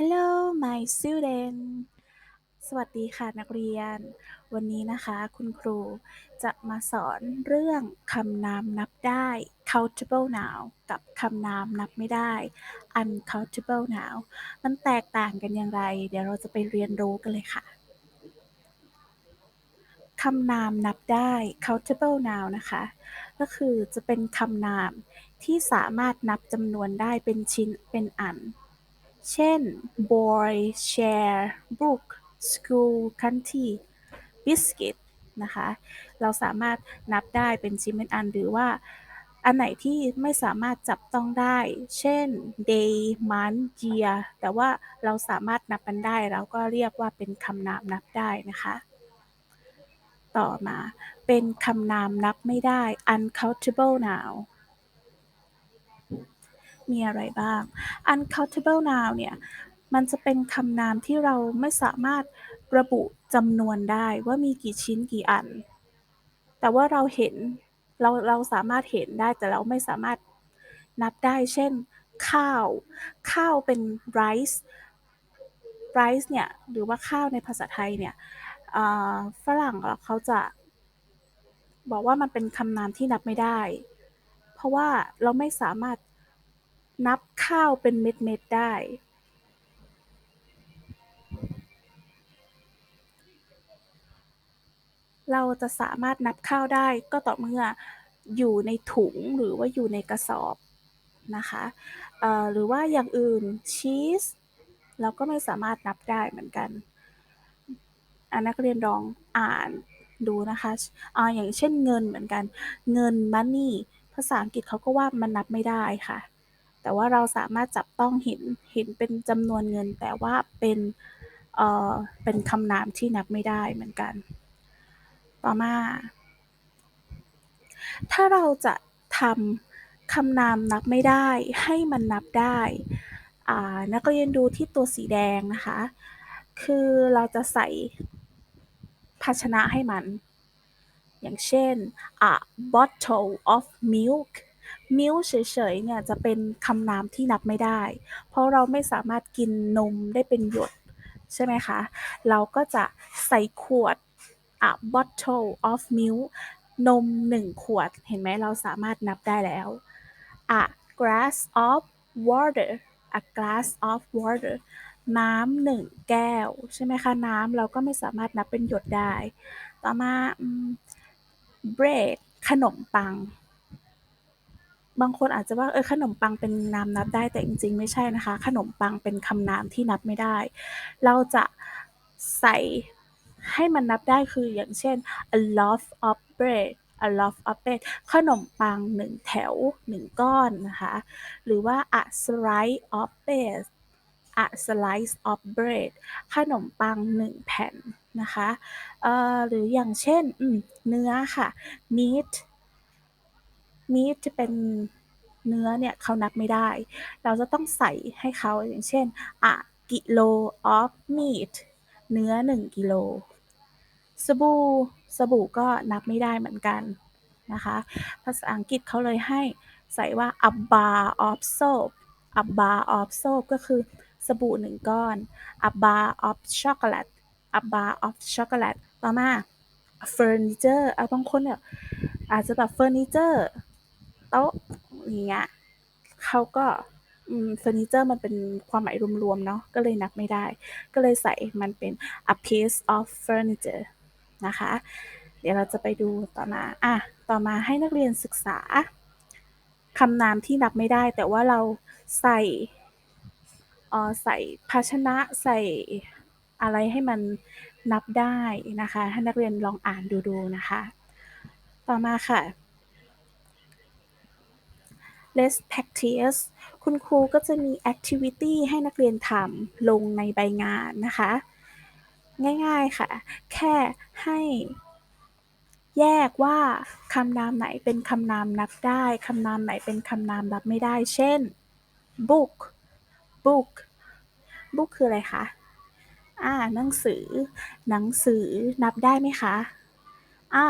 Hello my student สวัสดีค่ะนักเรียน วันนี้นะคะคุณครูจะมาสอนเรื่องคำนามนับได้ countable noun กับคำนามนับไม่ได้ uncountable noun มันแตกต่างกันอย่างไร เดี๋ยวเราจะไปเรียนรู้กันเลยค่ะคำนามนับได้ countable noun นะคะ ก็คือจะเป็นคำนามที่สามารถนับจำนวนได้เป็นชิ้นเป็นอัน เช่น boy chair book school country biscuit นะคะ เราสามารถนับได้เป็นชิ้นเป็นอันหรือว่าอันไหนที่ไม่สามารถจับต้องได้ เช่น day month year แต่ว่าเราสามารถนับมันได้ เราก็เรียกว่าเป็นคำนามนับได้นะคะ ต่อมาเป็นคำนามนับไม่ได้ uncountable noun มีอะไรบ้าง uncountable noun เนี่ยมันจะเป็นคำนามที่เราไม่สามารถระบุจำนวนได้ว่ามีกี่ชิ้นกี่อัน แต่ว่าเราเห็นเราเราสามารถเห็นได้แต่เราไม่สามารถนับได้ เช่น ข้าว ข้าวเป็น rice rice เนี่ย หรือว่าข้าวในภาษาไทยเนี่ยฝรั่งเขาจะ บอกว่ามันเป็นคำนามที่นับไม่ได้ เพราะว่าเราไม่สามารถ นับข้าวเป็นเม็ดๆได้เราจะสามารถนับข้าวได้ก็ต่อเมื่ออยู่ในถุงหรือว่าอยู่ในกระสอบนะคะหรือว่าอย่างอื่นชีสเราก็ไม่สามารถนับได้เหมือนกันอนักเรียนลองอ่านดูนะคะออย่างเช่นเงินเหมือนกัน เงิน money ภาษาอังกฤษเขาก็ว่ามันนับไม่ได้ค่ะ แต่ว่าเราสามารถจับต้องเห็นเห็นเป็นจำนวนเงิน แต่ว่าเป็นเอ่อเป็นคำนามที่นับไม่ได้เหมือนกัน ต่อมา ถ้าเราจะทำคำนามนับไม่ได้ให้มันนับได้นักเรียนดูที่ตัวสีแดงนะคะ คือเราจะใส่ภาชนะให้มัน อย่างเช่น a bottle of milk milk เฉยๆเนี่ยจะเป็นคำนามที่นับไม่ได้ เพราะเราไม่สามารถกินนมได้เป็นหยด ใช่ไหมคะ เราก็จะใส่ขวด a bottle of milk นม1ขวด เห็นไหมเราสามารถนับได้แล้ว a glass of water a glass of water น้ำหนึ่งแก้ว ใช่ไหมคะ น้ำเราก็ไม่สามารถนับเป็นหยดได้ ต่อมา bread ขนมปัง บางคนอาจจะว่าเออขนมปังเป็นนามนับได้แต่จริง ๆ ไม่ใช่นะคะ ขนมปังเป็นคำนามที่นับไม่ได้ เราจะใส่ให้มันนับได้คืออย่างเช่น a loaf of bread a loaf of bread ขนมปังหนึ่งแถวหนึ่งก้อนนะคะหรือว่า a slice of bread a slice of bread ขนมปังหนึ่งแผ่นนะคะหรืออย่างเช่นเนื้อค่ะ meat มีดจะเป็นเนื้อเนี่ยเขานับไม่ได้ เราจะต้องใส่ให้เขาอย่างเช่นอะกิโล of meat เนื้อ 1 กิโล สบู่สบู่ก็นับไม่ได้เหมือนกันนะคะ ภาษาอังกฤษเขาเลยให้ใส่ว่า a bar of soap a bar of soap ก็คือสบู่หนึ่งก้อน a bar of chocolate a bar of chocolate ต่อมา furniture อาบางคนเนี่ยอาจจะแบบ furniture โต๊ะอย่างเงี้ยเขาก็เฟอร์นิเจอร์มันเป็นความหมายรวมๆเนาะก็เลยนับไม่ได้ ก็เลยใส่มันเป็น a piece of furniture นะคะ เดี๋ยวเราจะไปดูต่อมาอะต่อมาให้นักเรียนศึกษาคำนามที่นับไม่ได้ แต่ว่าเราใส่ใส่ภาชนะใส่อะไรให้มันนับได้นะคะ ให้นักเรียนลองอ่านดูๆนะคะ ต่อมาค่ะ let's practice คุณครูก็จะมี activity ให้นักเรียนทำลงในใบงานนะคะ ง่ายๆค่ะ แค่ให้แยกว่าคำนามไหนเป็นคำนามนับได้คำนามไหนเป็นคำนามนับไม่ได้ เช่น book book book คืออะไรคะอ่าหนังสือ หนังสือนับได้ไหมคะอ่า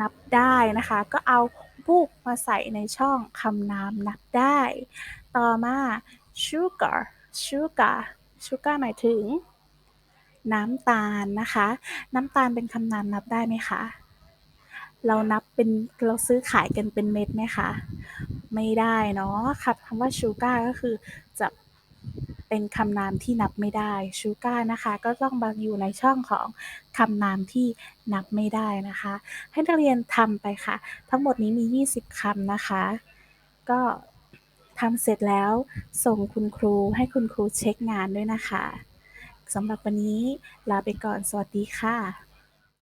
นับได้นะคะ ก็เอา บุกมาใส่ในช่องคำนามนับได้ ต่อมา sugar sugar sugar หมายถึง น้ำตาลนะคะ น้ำตาลเป็นคำนามนับได้ไหมคะ เรานับเป็นเราซื้อขายกันเป็นเม็ดไหมคะ ไม่ได้เนาะค่ะคำว่า sugar ก็คือจะ เป็นคำนามที่นับไม่ได้ชูการ์นะคะก็ต้องมาอยู่ในช่องของคำนามที่นับไม่ได้นะคะ ให้นักเรียนทำไปค่ะ ทั้งหมดนี้มี 20 คำนะคะ ก็ทำเสร็จแล้วส่งคุณครูให้คุณครูเช็คงานด้วยนะคะสำหรับวันนี้ลาไปก่อนสวัสดีค่ะ